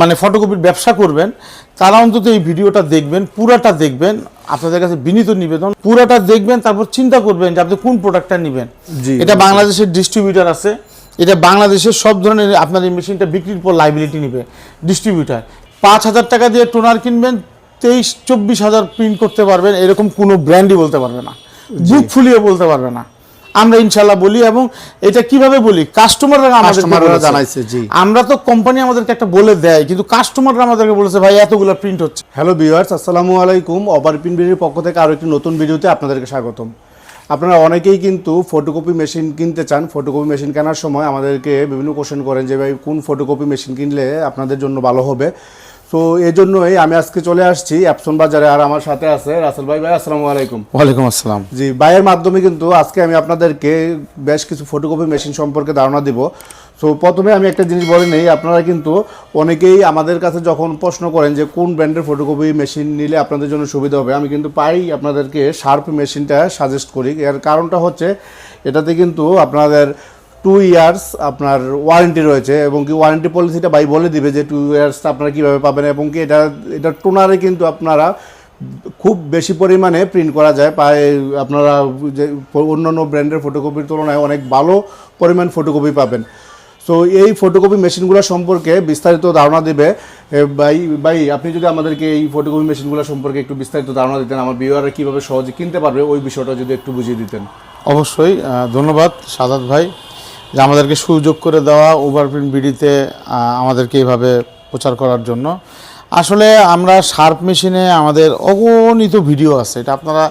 মানে ফটোকপির ব্যবসা করবেন তারা অন্তত এই ভিডিওটা দেখবেন পুরাটা দেখবেন আপনাদের কাছে বিনীত নিবেদন পুরাটা দেখবেন তারপর চিন্তা করবেন যে আপনি কোন প্রোডাক্টটা নেবেন। এটা বাংলাদেশের ডিস্ট্রিবিউটার আছে এটা বাংলাদেশের সব ধরনের আপনার এই মেশিনটা বিক্রির পর লাইবিলিটি নিবে ডিস্ট্রিবিউটার পাঁচ হাজার টাকা দিয়ে টোনার কিনবেন তেইশ চব্বিশ হাজার প্রিন্ট করতে পারবেন এরকম কোনো ব্র্যান্ডই বলতে পারবে না। বুক ফুলিয়ে বলতে পারবে না। আমরা ইনশাল্লাহ বলি এবং এটা কীভাবে বলি? কাস্টমাররা আমাদের জানাইছে, জি। আমরা তো কোম্পানি আমাদেরকে একটা বলে দেয় কিন্তু কাস্টমাররা আমাদেরকে বলেছে ভাই এতগুলো প্রিন্ট হচ্ছে। হ্যালো ভিউয়ার্স আসসালামু আলাইকুম। ওভার প্রিন্ট বিডির পক্ষ থেকে আরও একটি নতুন ভিডিওতে আপনাদেরকে স্বাগতম। আপনারা অনেকেই কিন্তু ফটোকপি মেশিন কিনতে চান। ফটোকপি মেশিন কেনার সময় আমাদেরকে বিভিন্ন কোশ্চেন করেন যে ভাই কোন ফটোকপি মেশিন কিনলে আপনাদের জন্য ভালো হবে? তো এই জন্যই আমি আজকে চলে আসছি অ্যাপসন বাজারে আর আমার সাথে আছে রাসেল ভাই। ভাই আসসালামু আলাইকুম। ওয়ালাইকুম আসসালাম। জি ভাইয়ের মাধ্যমে কিন্তু আজকে আমি আপনাদেরকে বেশ কিছু ফটোকপি মেশিন সম্পর্কে ধারণা দিব। সো প্রথমে আমি একটা জিনিস বলে নেই আপনারা কিন্তু অনেকেই আমাদের কাছে যখন প্রশ্ন করেন যে কোন ব্র্যান্ডের ফটোকপি মেশিন নিলে আপনাদের জন্য সুবিধা হবে আমি কিন্তু পাই আপনাদেরকে শার্প মেশিনটা সাজেস্ট করি। এর কারণটা হচ্ছে এটাতে কিন্তু আপনাদের টু ইয়ার্স আপনার ওয়ারেন্টি রয়েছে এবং কি ওয়ারেন্টি পলিসিটা ভাই বলে দিবে যে টু ইয়ার্স আপনারা কীভাবে পাবেন এবং কি এটা এটা টোনারে কিন্তু আপনারা খুব বেশি পরিমাণে প্রিন্ট করা যায়। প্রায় আপনারা যে অন্যান্য ব্র্যান্ডের ফটোকপির তুলনায় অনেক ভালো পরিমাণ ফটোকপি পাবেন। সো এই ফটোকপি মেশিনগুলো সম্পর্কে বিস্তারিত ধারণা দেবে। ভাই ভাই, আপনি যদি আমাদেরকে এই ফটোকপি মেশিনগুলো সম্পর্কে একটু বিস্তারিত ধারণা দিতেন, আমার ভিউয়াররা কীভাবে সহজে কিনতে পারবে, ওই বিষয়টা যদি একটু বুঝিয়ে দিতেন। অবশ্যই ধন্যবাদ সাদাত ভাই। যে আমাদেরকে সুযোগ করে দেওয়া ওভারপ্রিন্ট বিডিতে আমাদেরকে এইভাবে প্রচার করার জন্য। আসলে আমরা শার্প মেশিনে আমাদের অগণিত ভিডিও আছে, এটা আপনারা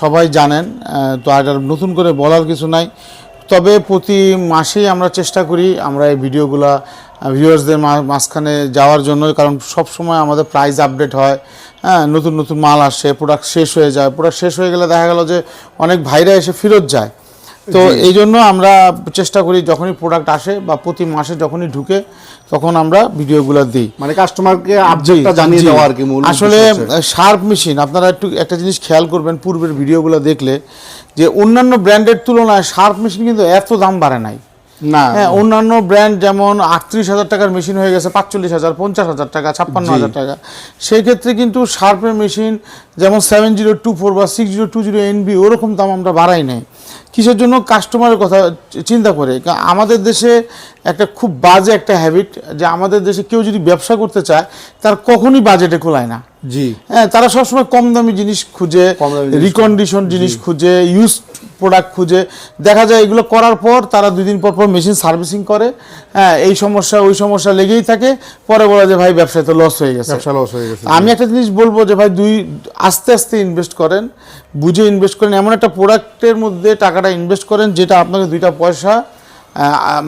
সবাই জানেন তো আর নতুন করে বলার কিছু নাই। তবে প্রতি মাসেই আমরা চেষ্টা করি আমরা এই ভিডিওগুলা ভিউয়ার্সদের মাঝখানে যাওয়ার জন্য কারণ সব সময় আমাদের প্রাইস আপডেট হয়। হ্যাঁ নতুন নতুন মাল আসে প্রোডাক্ট শেষ হয়ে যায়। প্রোডাক্ট শেষ হয়ে গেলে দেখা গেল যে অনেক ভাইরা এসে ফেরত যায়। তো এই জন্য আমরা চেষ্টা করি যখনই প্রোডাক্ট আসে বা প্রতি মাসে যখনই ঢুকে তখন আমরা ভিডিওগুলো দিই। মানে কাস্টমারকে আপডেটটা জানিয়ে জি। দেওয়া আর কি মূল আসলে শার্প মেশিন আপনারা একটু একটা জিনিস খেয়াল করবেন পূর্বের ভিডিওগুলো দেখলে যে অন্যান্য ব্র্যান্ডের তুলনায় শার্প মেশিন কিন্তু এত দাম বাড়ে নাই। না। হ্যাঁ অন্যান্য ব্র্যান্ড যেমন আটত্রিশ হাজার টাকার মেশিন হয়ে গেছে পাঁচচল্লিশ হাজার পঞ্চাশ হাজার টাকা ছাপ্পান্ন হাজার টাকা। সেই ক্ষেত্রে কিন্তু শার্পের মেশিন যেমন সেভেন জিরো টু ফোর বা six zero two zero NB ওরকম দাম আমরা বাড়াই নাই। কিসের জন্য? কাস্টমারের কথা চিন্তা করে। আমাদের দেশে একটা খুব বাজে একটা হ্যাবিট যে আমাদের দেশে কেউ যদি ব্যবসা করতে চায় তার কখনই বাজেটে খোলায় না। জি। হ্যাঁ তারা সবসময় কম দামি জিনিস খুঁজে রিকন্ডিশন জিনিস খুঁজে। ইউজ প্রোডাক্ট খুঁজে দেখা যায় এগুলো করার পর তারা দুই দিন পর পর মেশিন সার্ভিসিং করে। হ্যাঁ এই সমস্যা ওই সমস্যা লেগেই থাকে। পরে বলে যে ভাই ব্যবসায় তো লস হয়ে গেছে। ব্যবসা লস হয়ে গেছে। আমি একটা জিনিস বলব যে ভাই দুই আস্তে আস্তে ইনভেস্ট করেন বুঝে ইনভেস্ট করেন। এমন একটা প্রোডাক্টের মধ্যে টাকাটা ইনভেস্ট করেন যেটা আপনাকে দুইটা পয়সা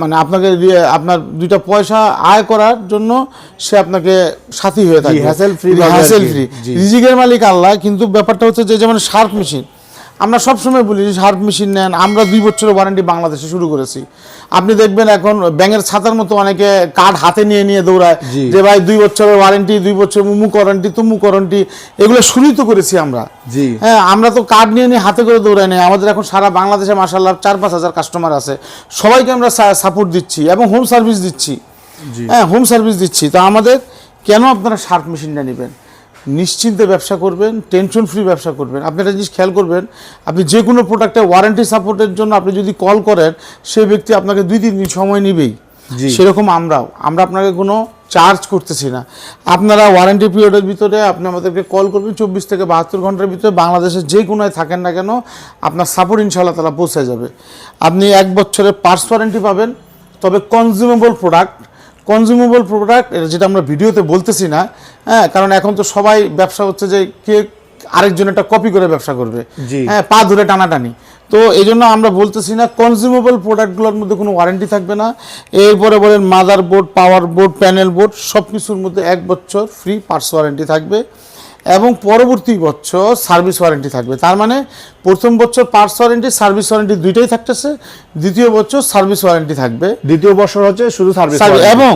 মানে আপনাকে আপনার দুইটা পয়সা আয় করার জন্য সে আপনাকে সাথী হয়ে থাকে হ্যাসেল ফ্রি হ্যাসেল ফ্রি। রিজিকের মালিক আল্লাহ কিন্তু ব্যাপারটা হচ্ছে যে যেমন শার্প মেশিন আমরা সবসময় বলি যে শার্প মেশিন নেন। আমরা দুই বছরের ওয়ারেন্টি বাংলাদেশে শুরু করেছি। আপনি দেখবেন এখন ব্যাঙের ছাতার মতো অনেকে কার্ড হাতে নিয়ে নিয়ে দৌড়ায় যে ভাই দুই বছরের ওয়ারেন্টি দুই বছর মুমু ওয়ারেন্টি তুমুক ওয়ারেন্টি এগুলো শুরুই তো করেছি আমরা। জি। হ্যাঁ আমরা তো কার্ড নিয়ে নিয়ে হাতে করে দৌড়াই নেই। আমাদের এখন সারা বাংলাদেশে মাসাল্লাহ চার পাঁচ হাজার কাস্টমার আছে। সবাইকে আমরা সাপোর্ট দিচ্ছি এবং হোম সার্ভিস দিচ্ছি। হ্যাঁ হোম সার্ভিস দিচ্ছি। তো আমাদের কেন আপনারা শার্প মেশিনটা নেবেন? নিশ্চিন্তে ব্যবসা করবেন টেনশন ফ্রি ব্যবসা করবেন। আপনি একটা জিনিস খেয়াল করবেন আপনি যে কোনো প্রোডাক্টে ওয়ারেন্টি সাপোর্টের জন্য আপনি যদি কল করেন সেই ব্যক্তি আপনাকে দুই তিন দিন সময় নেবেই। সেরকম আমরাও। আমরা আপনাকে কোনো চার্জ করতেছি না। আপনারা ওয়ারেন্টি পিরিয়ডের ভিতরে আপনি আমাদেরকে কল করবেন চব্বিশ থেকে বাহাত্তর ঘণ্টার ভিতরে বাংলাদেশের যে কোনায় থাকেন না কেন আপনার সাপোর্ট ইনশাল্লাহ তারা পৌঁছে যাবে। আপনি এক বছরের পার্স ওয়ারেন্টি পাবেন তবে কনজিউমেবল প্রোডাক্ট কনজিউমেবল প্রোডাক্ট যেটা আমরা ভিডিওতে বলতেছি না হ্যাঁ কারণ এখন তো সবাই ব্যবসা হচ্ছে যে কে আরেকজন একটা কপি করে ব্যবসা করবে হ্যাঁ পা ধরে টানাটানি। তো এই জন্য আমরা বলতেছি না কনজিউমেবল প্রোডাক্টগুলোর মধ্যে কোনো ওয়ারেন্টি থাকবে না। এরপরে বলেন mother board power board panel board সব কিছুর মধ্যে এক বছর ফ্রি পার্স ওয়ারেন্টি থাকবে। এবং পরবর্তী বছর সার্ভিস ওয়ারেন্টি থাকবে। তার মানে প্রথম বছর পার্টস ওয়ারেন্টি সার্ভিস ওয়ারেন্টি দুইটাই থাকতেছে। দ্বিতীয় বছর সার্ভিস ওয়ারেন্টি থাকবে। দ্বিতীয় বছর হচ্ছে শুধু সার্ভিস এবং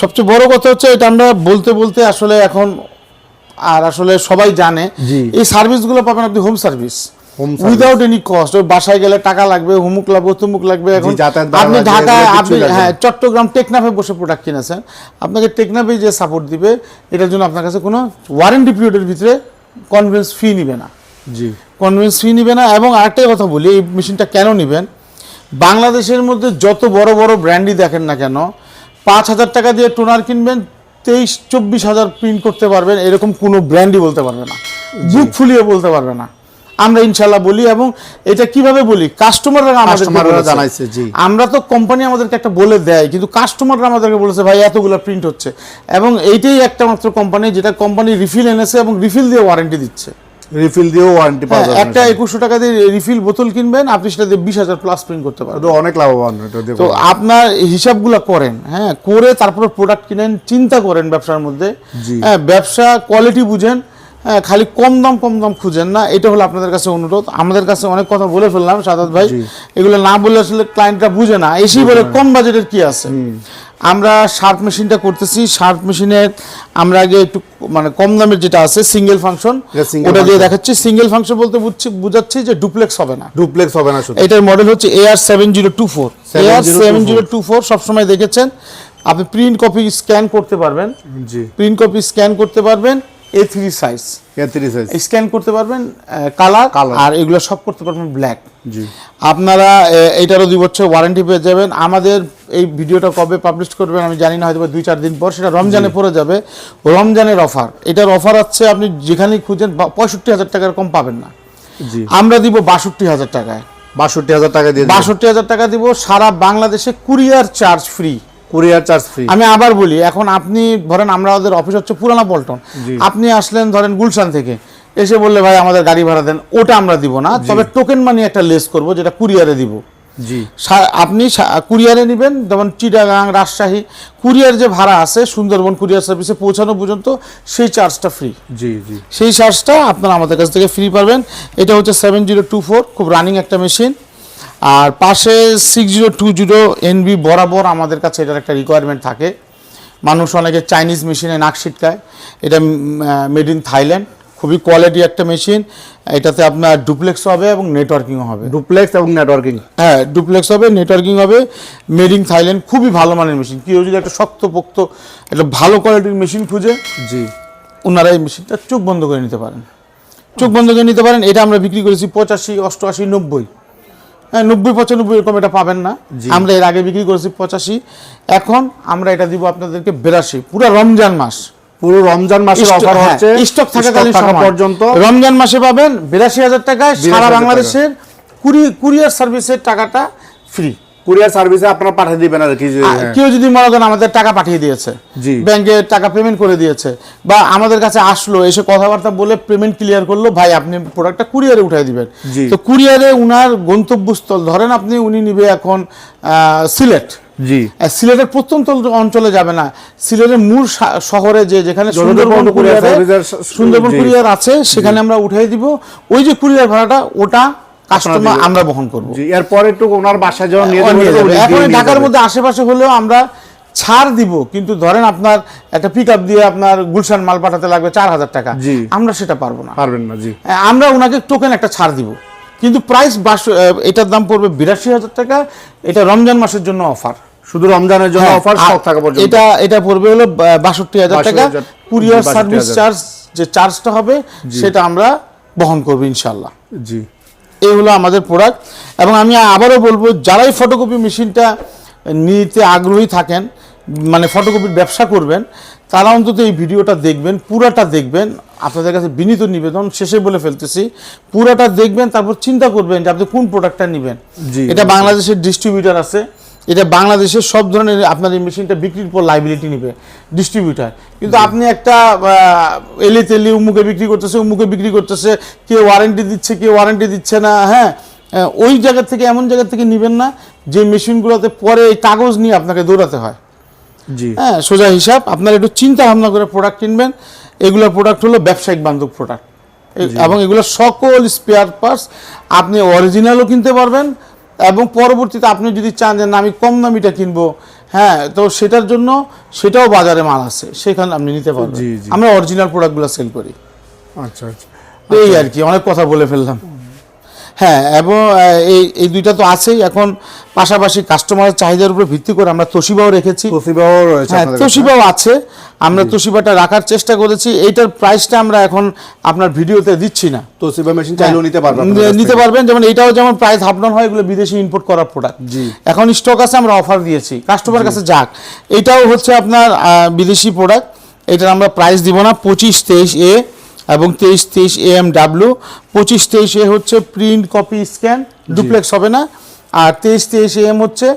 সবচেয়ে বড় কথা হচ্ছে এটা আমরা বলতে বলতে আসলে এখন আর আসলে সবাই জানে এই সার্ভিসগুলো পাবেন আপনি home service. Without any cost ওই বাসায় গেলে টাকা লাগবে হুমুক লাগবে তুমুক লাগবে এখন আপনি ঢাকায় আপনি। হ্যাঁ চট্টগ্রাম টেকনাফে বসে প্রোডাক্ট কিনেছেন। আপনাকে টেকনাফে যে সাপোর্ট দিবে এটার জন্য আপনার কাছে কোনো ওয়ারেন্টি পিরিয়ডের ভিতরে কনভেন্স ফি নিবে না। জি। কনভেন্স ফি নিবে না এবং আরেকটাই কথা বলি এই মেশিনটা কেন নেবেন? বাংলাদেশের মধ্যে যত বড় বড় ব্র্যান্ডই দেখেন না কেন পাঁচ হাজার টাকা দিয়ে টোনার কিনবেন তেইশ চব্বিশ হাজার প্রিন্ট করতে পারবেন এরকম কোনো ব্র্যান্ডই বলতে পারবে না। বুক ফুলিয়ে বলতে পারবে না। আমরা ইনশাল্লাহ বলি এবং এটা কীভাবে বলি? কাস্টমাররা আমাদের জানাইছে, জি। আমরা তো কোম্পানি আমাদেরকে একটা বলে দেয় কিন্তু কাস্টমাররা আমাদেরকে বলেছে ভাই এতগুলো প্রিন্ট হচ্ছে। এবং এইটাই একটা মাত্র কোম্পানি যেটা কোম্পানি রিফিল এনেছে এবং রিফিল দিয়ে ওয়ারেন্টি দিচ্ছে। রিফিল দিয়েও ওয়ারেন্টি পাওয়া হ্যাঁ, যাবে একটা একুশশো টাকা দিয়ে রিফিল বোতল কিনবেন আপনি সেটা দিয়ে বিশ হাজার প্লাস প্রিন্ট করতে পারবেন। অনেক লাভবান তো আপনার হিসাবগুলো করেন হ্যাঁ করে তারপর প্রোডাক্ট কিনেন চিন্তা করেন ব্যবসার মধ্যে। হ্যাঁ ব্যবসা কোয়ালিটি বুঝেন খালি কম দাম কম দাম খুঁজেন না। এটা হলো আপনাদের কাছে অনুরোধ। আমাদের কাছে অনেক কথা বলে ফেললাম সাদাত ভাই। এগুলো না বলে আসলে ক্লায়েন্টরা বুঝে না। এসেই বলে কম বাজেটের কি আছে? আমরা শার্প মেশিনটা করতেছি। শার্প মেশিনের আমরা আগে একটু মানে কম দামের যেটা আছে সিঙ্গেল ফাংশন ওটা দিয়ে দেখাচ্ছি। সিঙ্গেল ফাংশন বলতে বুঝছি বুঝাচ্ছি যে ডুপ্লেক্স হবে না। ডুপ্লেক্স হবে না শুধু। এটার মডেল হচ্ছে AR seven zero two four AR seven zero two four সবসময় দেখেছেন। আপনি প্রিন্ট কপি স্ক্যান করতে পারবেন। জি। প্রিন্ট কপি স্ক্যান করতে পারবেন। এ থ্রি সাইজ তেত্রিশ সাইজ স্ক্যান করতে পারবেন কালার। আর এগুলো সব করতে পারবেন ব্ল্যাক জি। আপনারা এ, এইটারও দুই বছর ওয়ারেন্টি পেয়ে যাবেন। আমাদের এই ভিডিওটা কবে পাবলিশ করবেন আমি জানি না হয়তো দুই চার দিন পর। সেটা রমজানে পড়ে যাবে। রমজানের অফার এটার অফার আছে আপনি যেখানেই খুঁজেন পঁয়ষট্টি হাজার টাকার কম পাবেন না। জি। আমরা দিব বাষট্টি হাজার টাকায়। বাষট্টি হাজার টাকা দিয়ে বাষট্টি হাজার টাকা দিব সারা বাংলাদেশে courier charge free courier charge free. আমি আবার বলি এখন আপনি ধরেন আমরা ওদের অফিস হচ্ছে পুরানা পল্টন। আপনি আসলেন ধরেন গুলশান থেকে এসে বললে ভাই আমাদের গাড়ি ভাড়া দেন ওটা আমরা দিব না। তবে টোকেন মানি একটা লেস করব যেটা কুরিয়ারে দিব। জি। আপনি কুরিয়ারে নেবেন যেমন চিটাগাং রাজশাহী কুরিয়ার যে ভাড়া আছে সুন্দরবন কুরিয়ার সার্ভিসে পৌঁছানো পর্যন্ত সেই চার্জটা ফ্রি জি জি। সেই চার্জটা আপনারা আমাদের কাছ থেকে ফ্রি পাবেন। এটা হচ্ছে সেভেন জিরো টু ফোর খুব রানিং একটা মেশিন আর পাশে six zero two zero NB বরাবর আমাদের কাছে এটার একটা রিকোয়ারমেন্ট থাকে। মানুষ অনেকে চাইনিজ মেশিনে নাক ছিটকায়। এটা মেড ইন থাইল্যান্ড খুবই কোয়ালিটি একটা মেশিন এটাতে আপনার ডুপ্লেক্স হবে এবং নেটওয়ার্কিংও হবে। ডুপ্লেক্স এবং নেটওয়ার্কিং হ্যাঁ ডুপ্লেক্স হবে নেটওয়ার্কিং হবে। মেড ইন থাইল্যান্ড খুবই ভালো মানের মেশিন কেউ যদি একটা শক্তপোক্ত একটা ভালো কোয়ালিটির মেশিন খুঁজে জি। ওনারা এই মেশিনটা চোখ বন্ধ করে নিতে পারেন। চোখ বন্ধ করে নিতে পারেন। এটা আমরা বিক্রি করেছি পঁচাশি অষ্টআশি নব্বই। নব্বই পঁচানব্বই এরকম এটা পাবেন না। আমরা এর আগে বিক্রি করেছি পঁচাশি। এখন আমরা এটা দিব আপনাদেরকে বেরাশি। পুরো রমজান মাস। পুরো রমজান মাসের অফার হচ্ছে স্টক থাকাকালীন পর্যন্ত। রমজান মাসে পাবেন বিরাশি হাজার টাকায় সারা। বাংলাদেশের কুড়ি কুরিয়ার সার্ভিসের টাকাটা ফ্রি কুরিয়ার সার্ভিসে আপনারা পাঠিয়ে দিবেন আর কি কেউ যদি মনে করেন আমাদের টাকা পাঠিয়ে দিয়েছে জি। ব্যাংকে টাকা পেমেন্ট করে দিয়েছে বা আমাদের কাছে আসলো এসে কথাবার্তা বলে পেমেন্ট ক্লিয়ার করল ভাই আপনি প্রোডাক্টটা কুরিয়ারে উঠাই দিবেন। তো কুরিয়ারে উনার গন্তব্যস্থল ধরেন আপনি উনি নিবে এখন সিলেট। জি। আর সিলেটের প্রত্যন্ত অঞ্চলে যাবে না সিলেটের মূল শহরে যে যেখানে সুন্দরবন কুরিয়ারে সুন্দরবন কুরিয়ার আছে সেখানে আমরা উঠাই দিব। ওই যে কুরিয়ার ভাড়াটা ওটা কাস্টমার। আমরা বহন করব। জি এরপর একটু ওনার বাসায় যখন। এখন ঢাকার মধ্যে আশেপাশে হলেও আমরা ছাড় দিব কিন্তু ধরেন আপনার একটা পিক দিয়ে আপনার গুলশান মাল পাঠাতে লাগবে চার হাজার টাকা। আমরা সেটা পারব না। পারবেন না জি। আমরা ওনাকে টোকেন একটা ছাড় দিব। কিন্তু প্রাইস এটার দাম পড়বে বিরাশি হাজার টাকা। এটা রমজান মাসের জন্য অফার শুধু রমজানের জন্য অফার স্টক থাকা পর্যন্ত। এটা এটা পড়বে হলো বাষট্টি হাজার টাকা। কুরিয়ার 62,000 সার্ভিস চার্জ যে চার্জটা হবে সেটা আমরা বহন করব ইনশাল্লাহ জি। এই হলো আমাদের প্রোডাক্ট এবং আমি আবারও বলব যারাই ফটোকপি মেশিনটা নিতে আগ্রহী থাকেন মানে ফটোকপির ব্যবসা করবেন তারা অন্তত এই ভিডিওটা দেখবেন পুরাটা দেখবেন। আপনাদের কাছে বিনীত নিবেদন শেষে বলে ফেলতেছি পুরাটা দেখবেন তারপর চিন্তা করবেন যে আপনি কোন প্রোডাক্টটা নেবেন। এটা বাংলাদেশের ডিস্ট্রিবিউটার আছে। এটা বাংলাদেশের সব ধরনের আপনার এই মেশিনটা বিক্রির পর লাইবিলিটি নেবে ডিস্ট্রিবিউটার কিন্তু আপনি একটা এলি তেলি উমুকে বিক্রি করতেছে উমুকে বিক্রি করতেছে কে ওয়ারেন্টি দিচ্ছে কে ওয়ারেন্টি দিচ্ছে না হ্যাঁ? ওই জায়গা থেকে এমন জায়গা থেকে নেবেন না যে মেশিনগুলোতে পরে এই কাগজ নিয়ে আপনাকে দৌড়াতে হয়। জি। হ্যাঁ সোজা হিসাব আপনার একটু চিন্তা ভাবনা করে প্রোডাক্ট কিনবেন। এগুলোর প্রোডাক্ট হলো ব্যবসায়িক বান্ধব প্রোডাক্ট এবং এগুলো সকল স্পেয়ার পার্টস আপনি অরিজিনালও কিনতে পারবেন এবং পরবর্তীতে আপনি যদি চান যে না আমি কম দামিটা কিনবো। হ্যাঁ তো সেটার জন্য সেটাও বাজারে মাল আছে। সেখানে আপনি নিতে পারবেন। আমরা অরিজিনাল প্রোডাক্টগুলো সেল করি। আচ্ছা আচ্ছা। এই আর কি অনেক কথা বলে ফেললাম। হ্যাঁ এবং এই এই দুইটা তো আছেই। এখন পাশাপাশি কাস্টমারের চাহিদার উপর ভিত্তি করে আমরা তোশিবাও রেখেছি। তোসিবাও রয়েছে হ্যাঁ তোশিবাও আছে। আমরা তোশিবাটা রাখার চেষ্টা করেছি। এইটার প্রাইসটা আমরা এখন আপনার ভিডিওতে দিচ্ছি না। তোসিবা মেশিন চাইলেও নিতে পারবেন হ্যাঁ, আপনাদের কাছ নিতে পারবেন। যেমন এটাও যেমন প্রাইস হাফ ডাউন হয় এগুলো বিদেশি ইম্পোর্ট করা প্রোডাক্ট জি। এখন স্টক আছে আমরা অফার দিয়েছি। কাস্টমার কাছে যাক। এটাও হচ্ছে আপনার বিদেশি প্রোডাক্ট এটার আমরা প্রাইস দিব না। পঁচিশ তেইশ এ এবং তেইশ তেইশ এ এম ডাব্লু পঁচিশ তেইশ এ হচ্ছে প্রিন্ট কপি স্ক্যান ডুপ্লেক্স হবে না। আর তেইশ তেইশ এ এম হচ্ছে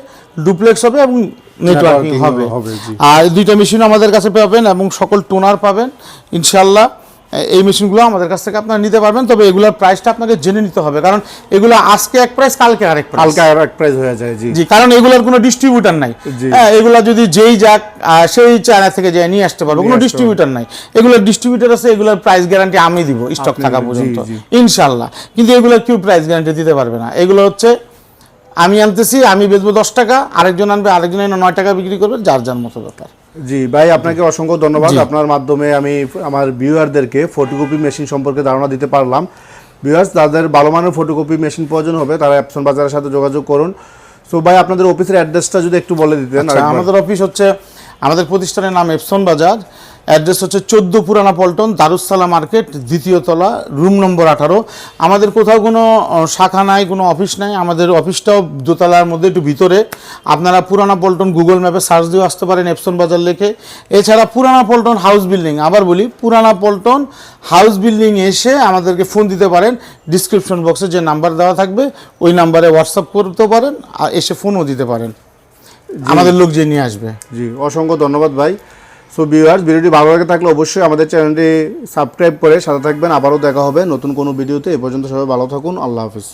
ডুপ্লেক্স হবে এবং নেটওয়ার্কিং হবে। আর দুইটা মেশিন আমাদের কাছে পাবেন এবং সকল টোনার পাবেন ইনশাল্লাহ এই মেশিনগুলো আমাদের কাছ থেকে আপনারা নিতে পারবেন তবে এগুলোর প্রাইসটা আপনাকে জেনে নিতে হবে কারণ এগুলো আজকে এক প্রাইস কালকে আরেক প্রাইস হালকা আর এক প্রাইস হয়ে যায় জি। জি কারণ এগুলোর কোনো ডিস্ট্রিবিউটার নাই। হ্যাঁ এগুলো যদি যেই যাক সেই চায়না থেকে যায় নিয়ে আসতে পারব কোনো ডিস্ট্রিবিউটার নাই। এগুলোর ডিস্ট্রিবিউটার আছে এগুলোর প্রাইস গ্যারান্টি আমি দিব স্টক থাকা পর্যন্ত। ইনশাল্লাহ কিন্তু এগুলোর কেউ প্রাইস গ্যারান্টি দিতে পারবে না। এগুলো হচ্ছে আমি আনতেছি আমি বেচবো দশ টাকা আরেকজন আনবে আরেকজন এনে নয় টাকা বিক্রি করবে যার যার মতো ব্যাপার। জি ভাই আপনাকে অসংখ্য ধন্যবাদ। আপনার মাধ্যমে আমি আমার ভিউয়ারদেরকে ফটোকপি মেশিন সম্পর্কে ধারণা দিতে পারলাম। ভিউয়ার্স তাদের ভালো মানের ফটোকপি মেশিন প্রয়োজন হবে তারা অ্যাপসন বাজারের সাথে যোগাযোগ করুন। সো ভাই আপনাদের অফিসের অ্যাড্রেসটা যদি একটু বলে দিতেন আচ্ছা, আমাদের অফিস হচ্ছে আমাদের প্রতিষ্ঠানের নাম এপসন বাজার। অ্যাড্রেস হচ্ছে চোদ্দ পুরানা পল্টন দারুসালা মার্কেট দ্বিতীয় তলা রুম নম্বর আঠারো। আমাদের কোথাও কোনো শাখা নাই কোনো অফিস নাই আমাদের অফিসটাও দোতলার মধ্যে একটু ভিতরে। আপনারা পুরানা পল্টন গুগল ম্যাপে সার্চ দিয়ে আসতে পারেন এপসন বাজার লেখে। এছাড়া পুরানা পল্টন হাউস বিল্ডিং আবার বলি পুরানা পল্টন হাউস বিল্ডিং এসে আমাদেরকে ফোন দিতে পারেন। ডিসক্রিপশন বক্সে যে নাম্বার দেওয়া থাকবে ওই নাম্বারে হোয়াটসঅ্যাপ করতে পারেন আর এসে ফোনও দিতে পারেন। আমাদের লোক যে নিয়ে আসবে। জি অসংখ্য ধন্যবাদ ভাই। সো ভিউয়ার্স ভিডিওটি ভালো লাগে থাকলে অবশ্যই আমাদের চ্যানেলটি সাবস্ক্রাইব করে সাথে থাকবেন। আবারও দেখা হবে নতুন কোনো ভিডিওতে। এ পর্যন্ত সবাই ভালো থাকুন। আল্লাহ হাফিজ।